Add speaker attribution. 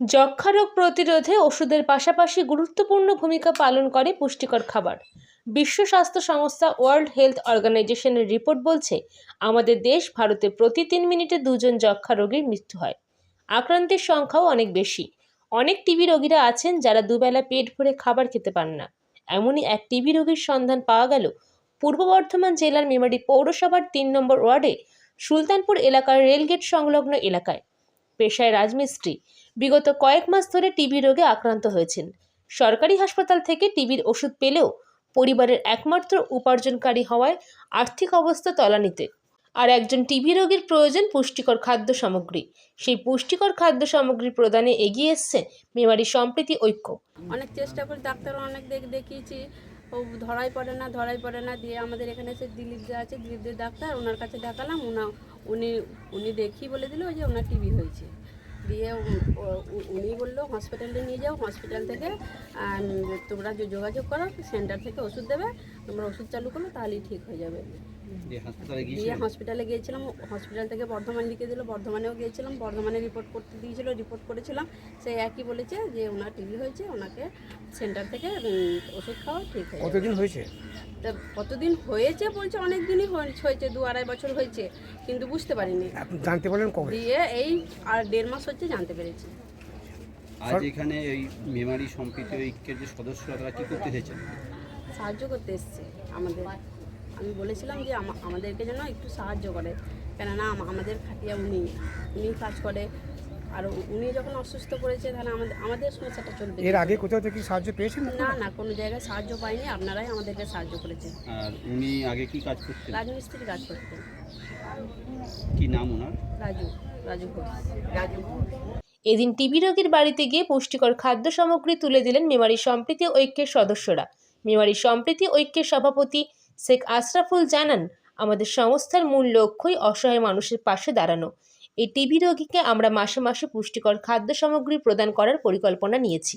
Speaker 1: যক্ষ্মা রোগ প্রতিরোধে ওষুধের পাশাপাশি গুরুত্বপূর্ণ ভূমিকা পালন করে পুষ্টিকর খাবার। বিশ্ব স্বাস্থ্য সংস্থা ওয়ার্ল্ড হেলথ অর্গানাইজেশনের রিপোর্ট বলছে, আমাদের দেশ ভারতে প্রতি তিন মিনিটে দুজন যক্ষ্মা রোগীর মৃত্যু হয়। আক্রান্তের সংখ্যাও অনেক বেশি। অনেক টিবি রোগীরা আছেন যারা দুবেলা পেট ভরে খাবার খেতে পান না। এমনই এক টিবি রোগীর সন্ধান পাওয়া গেল, পূর্ব বর্ধমান জেলার মেমারি পৌরসভার তিন নম্বর ওয়ার্ডে সুলতানপুর এলাকার রেলগেট সংলগ্ন এলাকায়। পেশায় রাজমিস্ত্রি, বিগত কয়েক মাস ধরে টিবি রোগে আক্রান্ত হয়েছেন। সরকারি হাসপাতাল থেকে টিবির ওষুধ পেলেও পরিবারের একমাত্র উপার্জনকারী হওয়ায় আর্থিক অবস্থা তলানিতে। আর একজন টিবি রোগীর প্রয়োজন পুষ্টিকর খাদ্য সামগ্রী। সেই পুষ্টিকর খাদ্য সামগ্রী প্রদানে এগিয়ে এসছে মেমারি সম্প্রীতি ঐক্য।
Speaker 2: অনেক চেষ্টা করে ডাক্তার অনেক দেখ দেখিয়েছি। ও ধরাই পড়ে না, ধরাই পড়ে না, দিয়ে আমাদের এখানে এসে দিলীপ যা আছে, দিলীপ দে ডাক্তার, ওনার কাছে দেখালাম উনা উনি উনি দেখি বলে দিল ওই যে ওনার টিবি হয়েছে। দিয়ে ও- উনি বলল হসপিটালে নিয়ে যাও হসপিটাল থেকে তোমরা যে যোগাযোগ করো সেন্টার থেকে ওষুধ দেবে তোমরা ওষুধ চালু করো তাহলেই ঠিক হয়ে যাবে। দিয়ে হসপিটালে গিয়েছিলাম হসপিটাল থেকে বর্ধমান লিখে দিল বর্ধমানেও গিয়েছিলাম বর্ধমানে রিপোর্ট করতে দিয়েছিল রিপোর্ট করেছিলাম সে একই বলেছে যে ওনার টিভি হয়েছে ওনাকে সেন্টার থেকে ওষুধ খাওয়া ঠিক হয়ে যাবে।
Speaker 3: কতদিন হয়েছে?
Speaker 2: তা কতদিন হয়েছে বলছে অনেক দিনই হয়েছে দু আড়াই বছর হয়েছে কিন্তু বুঝতে পারিনি।
Speaker 3: জানতে পারলেন কবে?
Speaker 2: দিয়ে এই আর দেড় মাস হচ্ছে জানতে পেরেছি।
Speaker 4: আজ এখানে এই মেমারি সম্প্রীতি ঐক্যের যে সদস্যরা তারা কি করতে এসেছেন
Speaker 2: সাহায্য করতে এসছে আমাদের। আমি বলেছিলাম যে আমাদেরকে যেন একটু সাহায্য করে। কেননা আমাদের খাটিয়া উনি উনি কাজ করে। আর উনি যখন অসুস্থ পড়েছে তাহলে আমাদের আমাদের সমস্যাটা চলবে
Speaker 3: এর আগে কোথাও থেকে সাহায্য পেয়েছেন
Speaker 2: না না কোনো জায়গায় সাহায্য পাইনি আপনারাই আমাদেরকে সাহায্য করেছেন।
Speaker 4: আর উনি আগে কি কাজ করতেন?
Speaker 2: রাজমিস্ত্রি কাজ করতেন।
Speaker 4: কি নাম ওনার?
Speaker 2: রাজু রাজু ঘোষ। রাজু
Speaker 1: এদিন টিবি রোগীর বাড়িতে গিয়ে পুষ্টিকর খাদ্য সামগ্রী তুলে দিলেন মেমারি সম্প্রীতি ঐক্যের সদস্যরা। মেমারি সম্প্রীতি ঐক্যের সভাপতি শেখ আশরাফুল জানান আমাদের সংস্থার মূল লক্ষ্যই অসহায় মানুষের পাশে দাঁড়ানো। এই টিবি রোগীকে আমরা মাসে মাসে পুষ্টিকর খাদ্য সামগ্রী প্রদান করার পরিকল্পনা নিয়েছি।